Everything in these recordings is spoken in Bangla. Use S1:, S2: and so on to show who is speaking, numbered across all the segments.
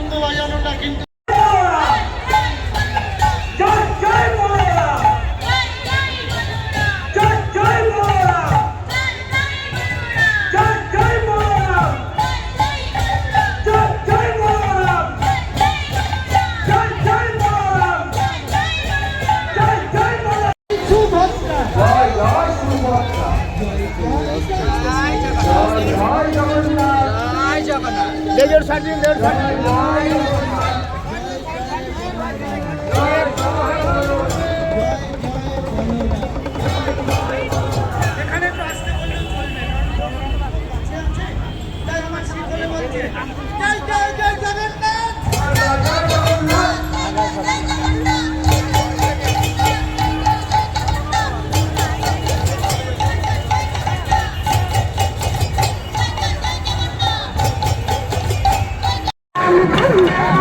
S1: মৃদঙ্গ বাজানোটা কিন্তু
S2: Thank you.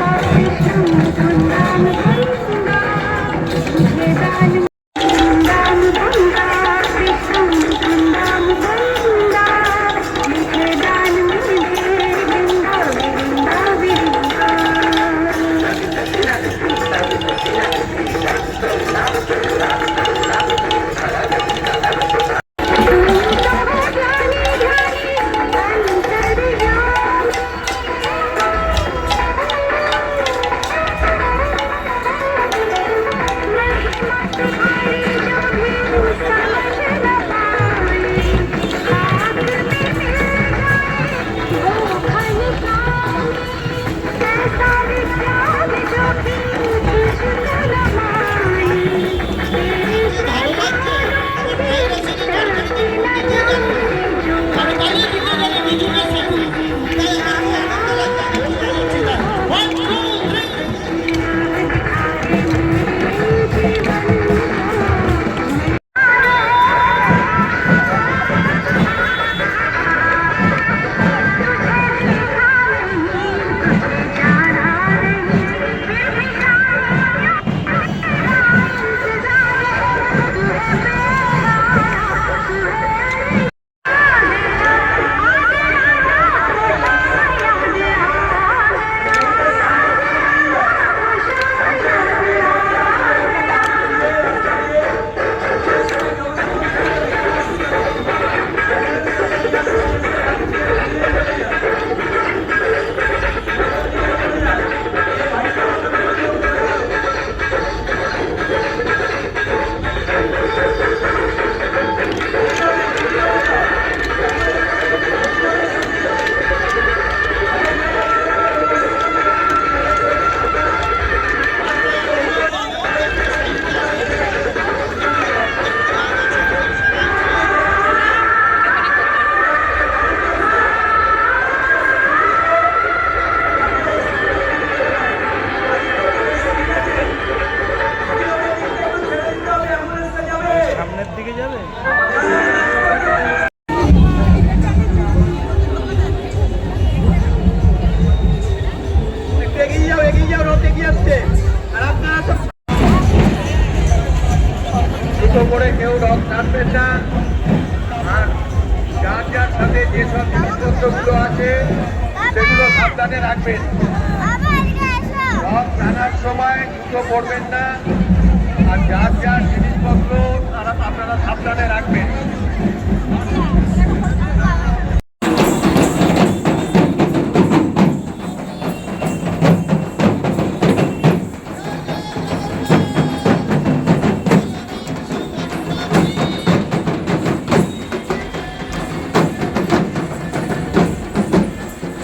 S2: আর যার যার জিনিসপত্র তারা আপনারা সাবধানে রাখবেন।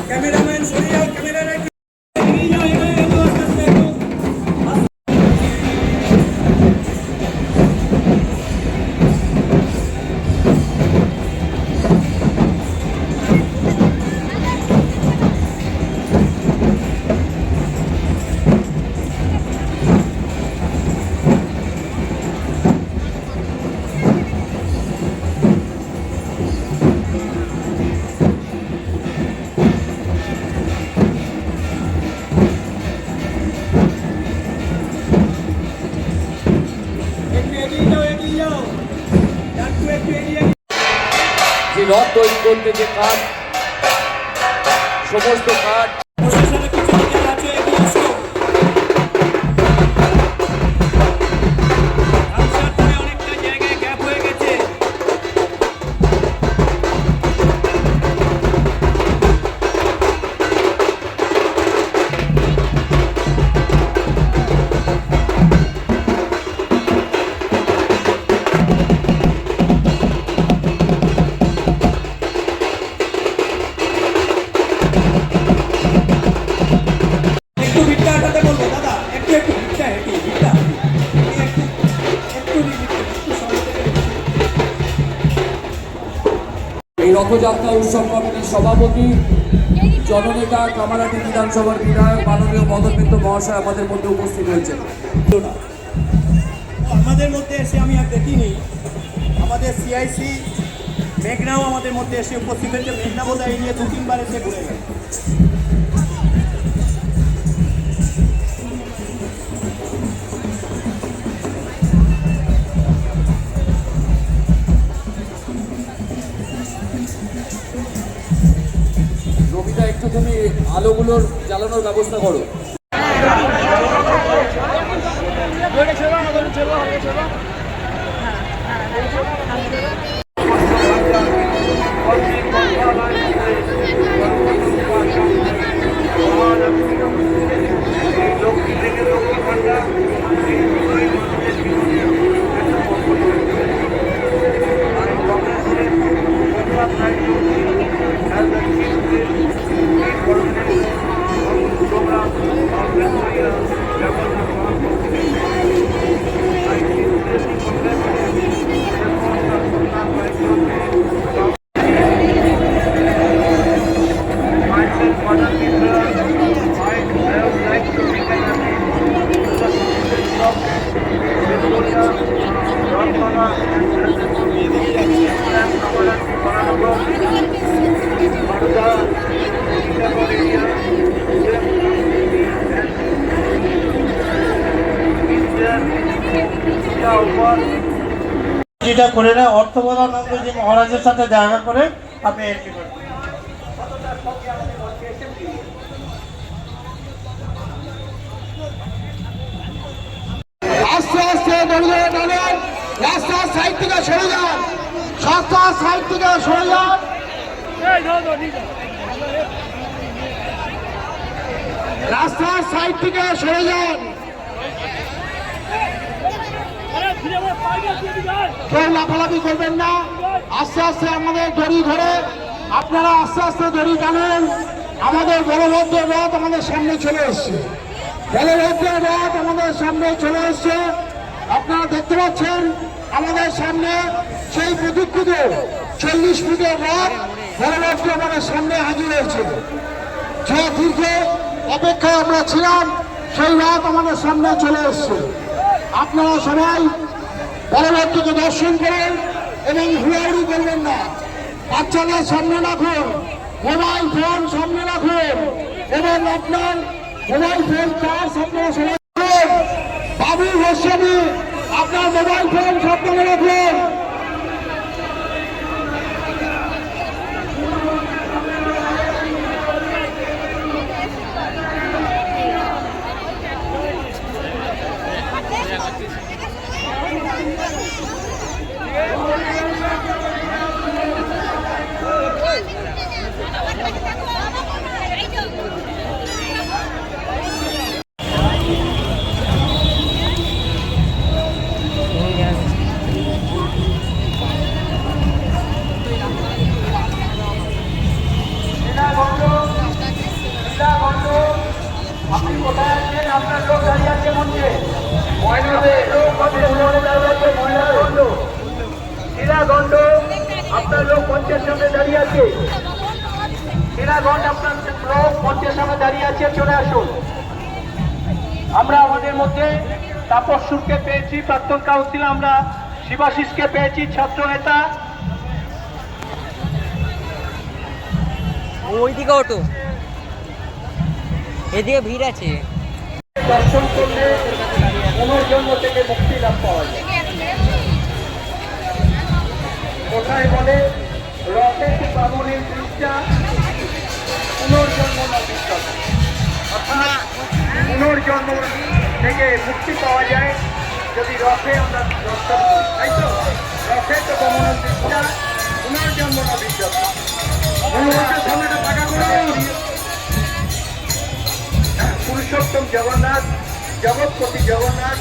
S2: ক্যামেরাম্যান সরিয়ে ক্যামেরা রথ তৈরি করতে যে কাঠ সমস্ত কাঠ এই রথযাত্রা উৎসব কমিটির সভাপতি, জননেতা কামারাটি বিধানসভার বিধায়ক, মাননীয় মদন মহাশয় আমাদের মধ্যে উপস্থিত হয়েছেন।
S3: আমাদের মধ্যে এসে আমি আর দেখিনি। আমাদের সিআইসি মেঘনাও আমাদের মধ্যে এসে উপস্থিত হয়েছে। মেঘনা বোধহয় এই নিয়ে দু, তিনবার এসে ঘুরে গেছে।
S2: রবিদা একটু তুমি আলোগুলোর জ্বালানোর ব্যবস্থা করো।
S1: করে না, অর্থবদানন্দজি মহারাজের সাথে দেখা করে আপনি এন্ট্রি করবেন? আস্তে আস্তে দৌড়ে সাইড থেকে সরে যান রাস্তার সাইড থেকে সরে যান রাস্তার সাইড থেকে সরে যান কেউ লাফালাফি করবেন না। আস্তে আস্তে আমাদের দড়ি ধরে, আপনারা আস্তে আস্তে দড়ি টানেন। আমাদের বলভদ্র রথ আমাদের সামনে চলে এসছে। বলভদ্র রথ আমাদের সামনে চলে এসছে। আপনারা দেখতে পাচ্ছেন আমাদের সামনে সেই প্রতীক্ষিত চল্লিশ ফুটের রথ বলভদ্র আমাদের সামনে হাজির হয়েছে। যে দীর্ঘ অপেক্ষায় আমরা ছিলাম, সেই রথ আমাদের সামনে চলে এসছে। আপনারা সবাই বলভদ্রকে দর্শন করেন এবং হুড়াহুড়ি করবেন না বাচ্চাদের সামনে রাখুন, মোবাইল ফোন সামনে রাখুন এবং আপনার মোবাইল ফোন তার সামনে সবাই। বাবু গোস্বামী আপনার মোবাইল ফোন সামনে রাখুন
S2: দাঁড়িয়ে আছে চলে আসুন। আমরা আমাদের মধ্যে তাপস সুরকে পেয়েছি প্রাক্তন কাউন্সিল আমরা শিবাশিসকে পেয়েছি ছাত্র নেতা।
S4: ওইদিকে ওটো এদিকে ভিড় আছে।
S2: দর্শন করলে পুনর্জন্ম থেকে মুক্তি লাভ পাওয়া যায়। কোথায় বলে রথের বামনের দৃষ্টা পুনর্জন্ম অর্থাৎ পুনর্জন্ম থেকে মুক্তি পাওয়া যায় যদি রথে আমরা রথে তো পুনর্জন্ম না ফাঁকা পুরুষোত্তম জগন্নাথ, জগৎপতি জগন্নাথ,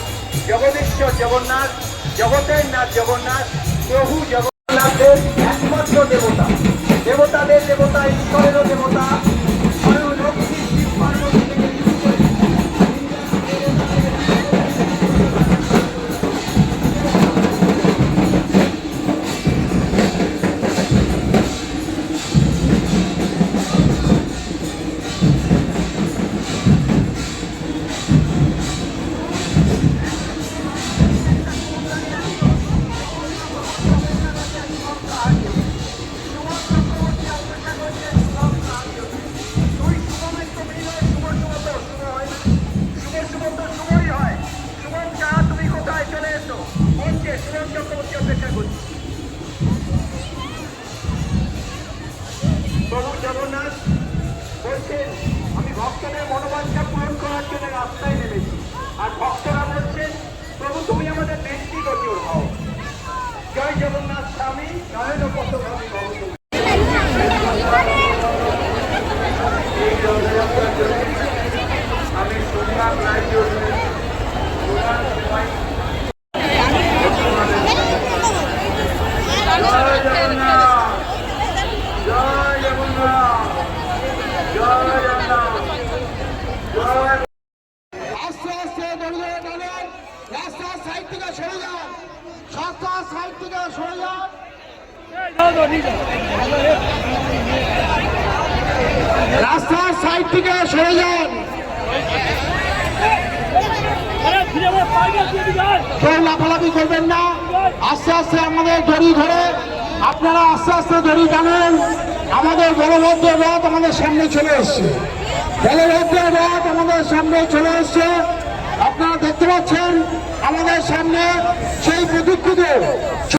S2: জগদীশ্বর জগন্নাথ, জগতের নাথ জগন্নাথ, প্রভু জগন্নাথের একমাত্র দেবতা। দেবতাদের দেবতা, ঈশ্বরেরও দেবতা। আমি ভক্তদের মনোবাঞ্ছা পূরণ করার জন্য রাস্তায় নেমেছি। আর ভক্তরা বলছেন প্রভু, তুমি আমাদের ব্যক্তিগত হও। জয় জগন্নাথ স্বামী নয়ন কত ভাবি ভগবতী এই রথযাত্রার জন্য আমি সোমনাথ রাজ্য প্রধান সেবাই জয় জগন্নাথ জয় জগন্নাথ জয় জগন্নাথ জয়
S1: আস্তে আস্তে দড়িয়ে দাঁড়ান রাস্তার সাইড থেকে সরে যান রাস্তার সাইড থেকে সরে যান রাস্তার সাইড থেকে সরে যান। কেউ লাফালাফি করবেন না। আস্তে আস্তে আমাদের দড়ি ধরে, আপনারা আস্তে আস্তে দড়ি টানেন। আমাদের বলভদ্র রথ আমাদের সামনে চলে এসছে। বলভদ্র রথ আমাদের সামনে চলে এসছে। আপনারা দেখতে পাচ্ছেন, আমাদের সামনে সেই